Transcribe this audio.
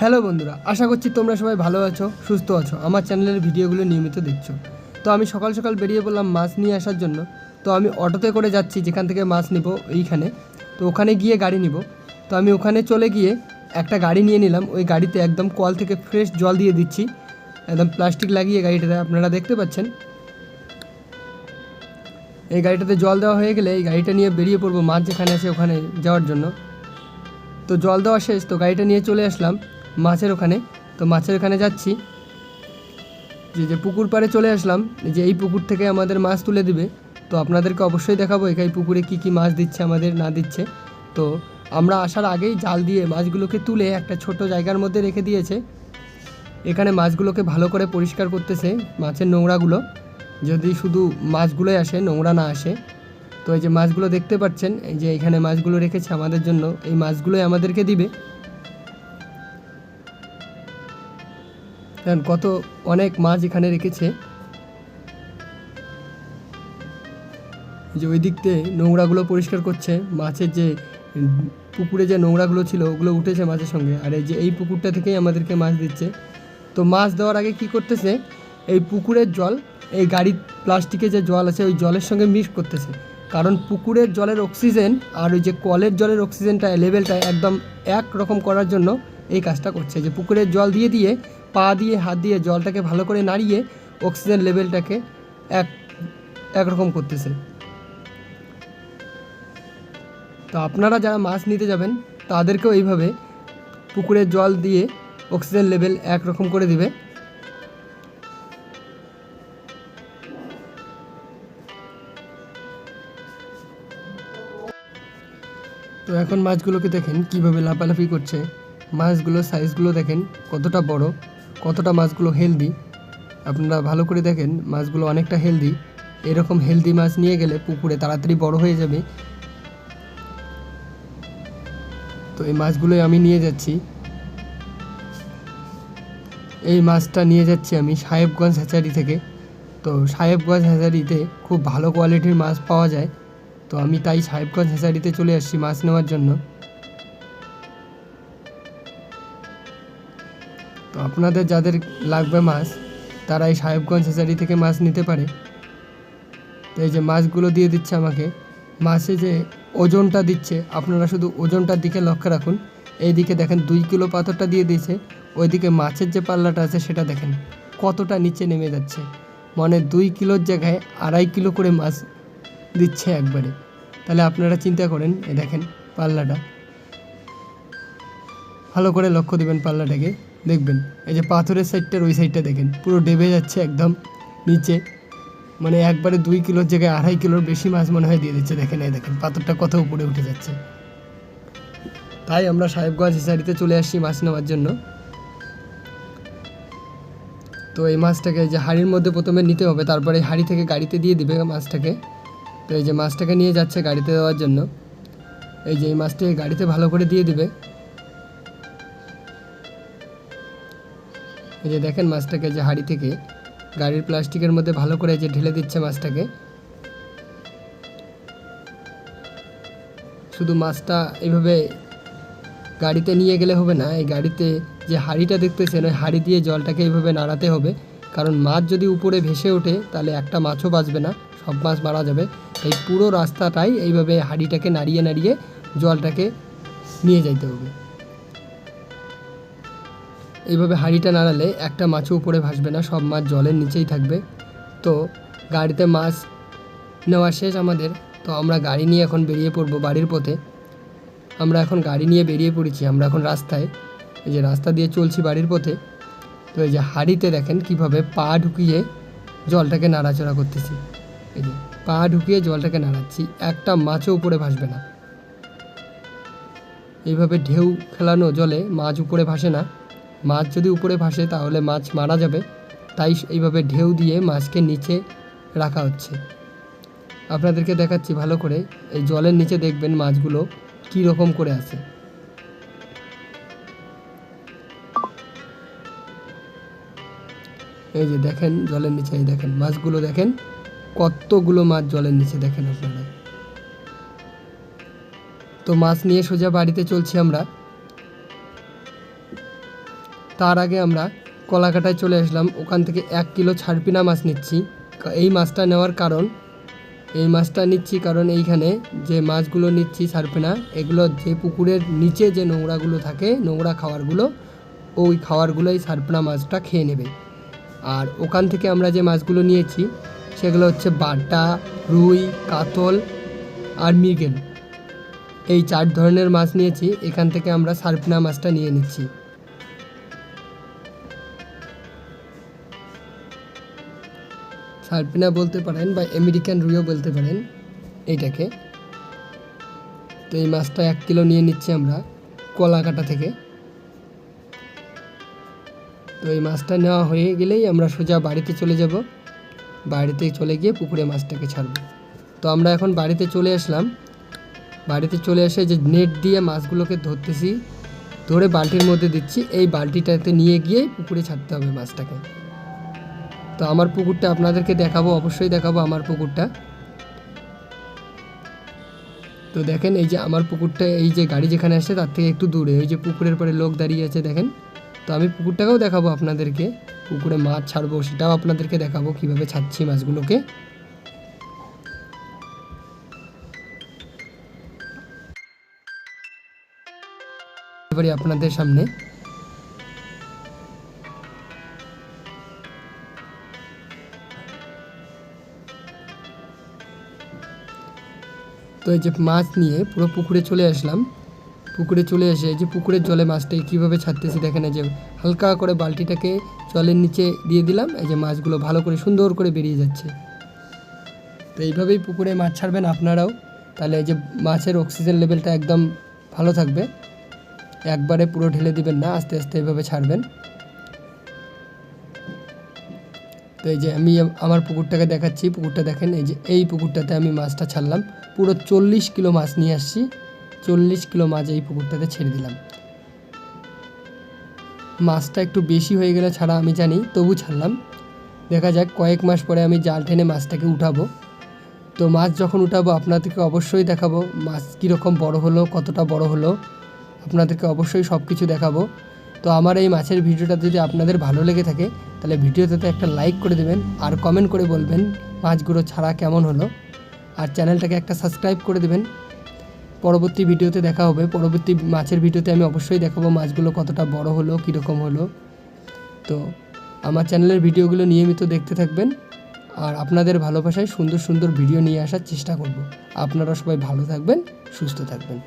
Hello বন্ধুরা, আশা করছি তোমরা সবাই ভালো আছো, সুস্থ আছো। আমার চ্যানেলের ভিডিওগুলো নিয়মিত দেখছ। তো আমি সকাল সকাল বেরিয়ে পড়লাম মাছ নিয়ে আসার জন্য। তো আমি অটোতে করে যাচ্ছি, যেখান থেকে মাছ নিব এইখানে। তো ওখানে গিয়ে গাড়ি নিব। তো আমি ওখানে চলে গিয়ে একটা গাড়ি নিয়ে নিলাম। ওই গাড়িতে একদম কল থেকে ফ্রেশ জল দিয়ে দিচ্ছি। একদম প্লাস্টিক লাগিয়ে গাড়িটাতে আপনারা দেখতে পাচ্ছেন। এই গাড়িটাতে জল দেওয়া হয়ে গেলে এই গাড়িটা নিয়ে বেরিয়ে পড়ব মাছ যেখানে আছে ওখানে যাওয়ার জন্য। তো জল দেওয়া শেষ, তো গাড়িটা নিয়ে চলে আসলাম। মাছের ওখানে। তো মাছের ওখানে যাচ্ছি। যে যে পুকুর পাড়ে চলে আসলাম, যে এই পুকুর থেকে আমাদের মাছ তুলে দিবে। তো আপনাদেরকে অবশ্যই দেখাবো এই পুকুরে কি কি মাছ দিচ্ছে, আমাদের না দিচ্ছে। তো আমরা আসার আগেই জাল দিয়ে মাছগুলোকে তুলে একটা ছোট জায়গার মধ্যে রেখে দিয়েছে। এখানে মাছগুলোকে ভালো করে পরিষ্কার করতেছে মাছের নোংরাগুলো। যদি শুধু মাছগুলোই আসে, নোংরা না আসে। তো এই যে মাছগুলো দেখতে পাচ্ছেন, এই যে এখানে মাছগুলো রেখেছে আমাদের জন্য, এই মাছগুলোই আমাদেরকে দিবে। দেখেন কত অনেক মাছ এখানে রেখেছে। যে ওই দিক নোংরাগুলো পরিষ্কার করছে, মাছের যে পুকুরে যে নোংরাগুলো ছিল, ওগুলো উঠেছে মাছের সঙ্গে। আর এই যে এই পুকুরটা থেকেই আমাদেরকে মাছ দিচ্ছে। তো মাছ দেওয়ার আগে কি করতেছে, এই পুকুরের জল, এই গাড়ির প্লাস্টিকে যে জল আছে, ওই জলের সঙ্গে মিক্স করতেছে। কারণ পুকুরের জলের অক্সিজেন আর ওই যে কলের জলের অক্সিজেনটা লেভেলটা একদম এক রকম করার জন্য এই কাজটা করছে। যে পুকুরের জল দিয়ে দিয়ে, পা দিয়ে, হাত দিয়ে জলটাকে ভালো করে নাড়িয়ে অক্সিজেন লেভেলটাকে এক একরকম করতেছে। তো আপনারা যারা মাছ নিতে যাবেন, তাদেরকেও এইভাবে পুকুরের জল দিয়ে অক্সিজেন লেভেল একরকম করে দিবে। এখন মাছগুলোকে দেখেন কীভাবে লাফালাফি করছে। মাছগুলোর সাইজগুলো দেখেন কতটা বড়, কতটা মাছগুলো হেলদি। আপনারা ভালো করে দেখেন মাছগুলো অনেকটা হেলদি। এরকম হেলদি মাছ নিয়ে গেলে পুকুরে তাড়াতাড়ি বড় হয়ে যাবে। তো এই মাছগুলোই আমি নিয়ে যাচ্ছি। এই মাছটা নিয়ে যাচ্ছি আমি সাহেবগঞ্জ হ্যাচারি থেকে। তো সাহেবগঞ্জ হ্যাচারিতে খুব ভালো কোয়ালিটির মাছ পাওয়া যায়। তো আমি তাই সাহেবগঞ্জ হ্যাচারিতে চলে আসছি মাছ নেওয়ার জন্য। তো আপনাদের যাদের লাগবে মাছ, তারা এই সাহেবগঞ্জ হ্যাচারি থেকে মাছ নিতে পারে। তো এই যে মাছগুলো দিয়ে দিচ্ছে আমাকে, মাছে যে ওজনটা দিচ্ছে, আপনারা শুধু ওজনটার দিকে লক্ষ্য রাখুন। এইদিকে দেখেন দুই কিলো পাথরটা দিয়ে দিয়েছে, ওইদিকে মাছের যে পাল্লাটা আছে সেটা দেখেন কতটা নিচে নেমে যাচ্ছে। মানে দুই কিলোর জায়গায় আড়াই কিলো করে মাছ দিচ্ছে একবারে। তাহলে আপনারা চিন্তা করেন, এ দেখেন পাল্লাটা। ভালো করে লক্ষ্য দিবেন পাল্লাটাকে, দেখবেন, এই যে পাথরের সাইডটার ওই সাইডটা দেখেন, পুরো ডেবে যাচ্ছে একদম নিচে। মানে একবারে দুই কিলোর জায়গায় আড়াই কিলোর বেশি মাছ মনে হয় দিয়ে দিচ্ছে, দেখেন, এই দেখেন, পাথরটা কত উপরে উঠে যাচ্ছে। তাই আমরা সাহেবগঞ্জ হিসারিতে চলে আসছি মাছ নেওয়ার জন্য। তো এই মাছটাকে যে হাড়ির মধ্যে প্রথমে নিতে হবে, তারপরে হাড়ি থেকে গাড়িতে দিয়ে দিবে মাছটাকে। তো এই যে মাছটাকে নিয়ে যাচ্ছে গাড়িতে দেওয়ার জন্য। এই যে এই মাছটাকে গাড়িতে ভালো করে দিয়ে দিবে। এই যে দেখেন মাছটাকে যে হাড়ি থেকে, গাড়ির প্লাস্টিকের মধ্যে ভালো করে যে ঢেলে দিচ্ছে মাছটাকে। শুধু মাছটা এইভাবে গাড়িতে নিয়ে গেলে হবে না, এই গাড়িতে যে হাঁড়িটা দেখতেছেন, ওই হাঁড়ি দিয়ে জলটাকে এইভাবে নাড়াতে হবে। কারণ মাছ যদি উপরে ভেসে ওঠে, তাহলে একটা মাছও বাঁচবে না। সব মাছ মারা যাবে। এই পুরো রাস্তাটাই এইভাবে হাঁড়িটাকে নাড়িয়ে নাড়িয়ে জলটাকে নিয়ে যাইতে হবে। এইভাবে হাঁড়িটা নাড়ালে একটা মাছও উপরে ভাসবে না, সব মাছ জলের নিচেই থাকবে। তো গাড়িতে মাছ নেওয়া শেষ আমাদের। তো আমরা গাড়ি নিয়ে এখন বেরিয়ে পড়ব বাড়ির পথে। আমরা এখন গাড়ি নিয়ে বেরিয়ে পড়েছি, আমরা এখন রাস্তায়। এই যে রাস্তা দিয়ে চলছি বাড়ির পথে। তো এই যে হাড়িতে দেখেন কীভাবে পা ঢুকিয়ে জলটাকে নাড়াচড়া করতেছি। এই যে পা ঢুকিয়ে জলটাকে নাড়াচ্ছি। একটা মাছও উপরে ভাসবে না। এইভাবে ঢেউ খেলানো জলে মাছ উপরে ভাসে না। মাছ যদি উপরে ভাসে তাহলে মাছ মারা যাবে। তাই এইভাবে ঢেউ দিয়ে মাছকে নিচে রাখা হচ্ছে। আপনাদেরকে দেখাচ্ছি ভালো করে। এই জলের নিচে দেখবেন মাছগুলো কী রকম করে আছে। এই যে দেখেন, জলের নিচে দেখেন, মাছগুলো দেখেন। কতগুলো মাছ জলের নিচে দেখেন আপনারা? তো মাছ নিয়ে সোজা বাড়িতে চলছি আমরা। তার আগে আমরা কলাকাটায় চলে আসলাম। ওখান থেকে এক কিলো ছারপিনা মাছ নিচ্ছি। এই মাছটা নেওয়ার কারণ, এই মাছটা নিচ্ছি কারণ এইখানে যে মাছগুলো নিচ্ছি সারপেনা এগুলো যে পুকুরের নিচে যে নোংরাগুলো থাকে, নোংরা খাওয়ারগুলো, ওই খাবারগুলোই সারপেনা মাছটা খেয়ে নেবে। আর ওখান থেকে আমরা যে মাছগুলো নিয়েছি সেগুলো হচ্ছে বাটা রুই, কাতল আর মৃগেল। এই চার ধরনের মাছ নিয়েছি, এখান থেকে আমরা সারপেনা মাছটা নিয়ে নিচ্ছি। সারপিনা বলতে পারেন বা আমেরিকান রুইও বলতে পারেন এইটাকে তো এই মাছটা এক কিলো নিয়ে নিচ্ছি আমরা, কলাকাটা থেকে। তো এই মাছটা নেওয়া হয়ে গেলেই আমরা সোজা বাড়িতে চলে যাব। বাড়িতে চলে গিয়ে পুকুরে মাছটাকে ছাড়বো। তো আমরা এখন বাড়িতে চলে আসলাম। বাড়িতে চলে এসে যে নেট দিয়ে মাছগুলোকে ধরতেছি, ধরে বালতির মধ্যে দিচ্ছি। এই বালতিটাতে নিয়ে গিয়ে পুকুরে ছাড়তে হবে মাছটাকে। তো আমার পুকুরটা আপনাদেরকে দেখাবো, অবশ্যই দেখাবো আমার পুকুরটা। তো দেখেন এই যে আমার পুকুরটা, এই যে গাড়ি যেখানে আসছে তার থেকে একটু দূরে, ওই যে পুকুরের পরে লোক দাঁড়িয়ে আছে, দেখেন। তো আমি পুকুরটাকেও দেখাবো আপনাদেরকে। পুকুরে মাছ ছাড়বো, সেটাও আপনাদেরকে দেখাবো কীভাবে ছাড়ছি মাছগুলোকে। আপনাদের সামনে। তো এই যে মাছ নিয়ে পুরো পুকুরে চলে আসলাম। পুকুরে চলে এসে যে পুকুরের জলে মাছটাকে কীভাবে ছাড়তেছি দেখেন যে হালকা করে বালতিটাকে জলের নিচে দিয়ে দিলাম, এই যে মাছগুলো ভালো করে সুন্দর করে বেরিয়ে যাচ্ছে। তো এইভাবেই পুকুরে মাছ ছাড়বেন আপনারাও, তাহলে এই যে মাছের অক্সিজেন লেভেলটা একদম ভালো থাকবে। একবারে পুরো ঢেলে দিবেন না, আস্তে আস্তে এইভাবে ছাড়বেন। তো এই যে আমি আমার পুকুরটাকে দেখাচ্ছি, পুকুরটা দেখেন, এই যে এই পুকুরটাতে আমি মাছটা ছাড়লাম। পুরো চল্লিশ কিলো মাছ নিয়ে আসছি। চল্লিশ কিলো মাছ এই পুকুরটাতে ছেড়ে দিলাম। মাছটা একটু বেশি হয়ে গেলে ছাড়া আমি জানি, তবু ছাড়লাম। দেখা যাক, কয়েক মাস পরে আমি জাল টেনে মাছটাকে উঠাবো। তো মাছ যখন উঠাবো, আপনাদেরকে অবশ্যই দেখাবো মাছ কীরকম বড় হলো, কতটা বড় হলো। আপনাদেরকে অবশ্যই সব কিছু দেখাবো। তো আমার এই মাছের ভিডিওটা যদি আপনাদের ভালো লেগে থাকে, তাহলে ভিডিওতে একটা লাইক করে দেবেন, আর কমেন্ট করে বলবেন মাছগুলো ছাড়া কেমন হলো। আর চ্যানেলটাকে একটা সাবস্ক্রাইব করে দেবেন। পরবর্তী ভিডিওতে দেখা হবে। পরবর্তী মাছের ভিডিওতে আমি অবশ্যই দেখাবো মাছগুলো কতটা বড় হলো, কীরকম হলো। তো আমার চ্যানেলের ভিডিওগুলো নিয়মিত দেখতে থাকবেন। আর আপনাদের ভালোবাসায় সুন্দর সুন্দর ভিডিও নিয়ে আসার চেষ্টা করব। আপনারা সবাই ভালো থাকবেন, সুস্থ থাকবেন।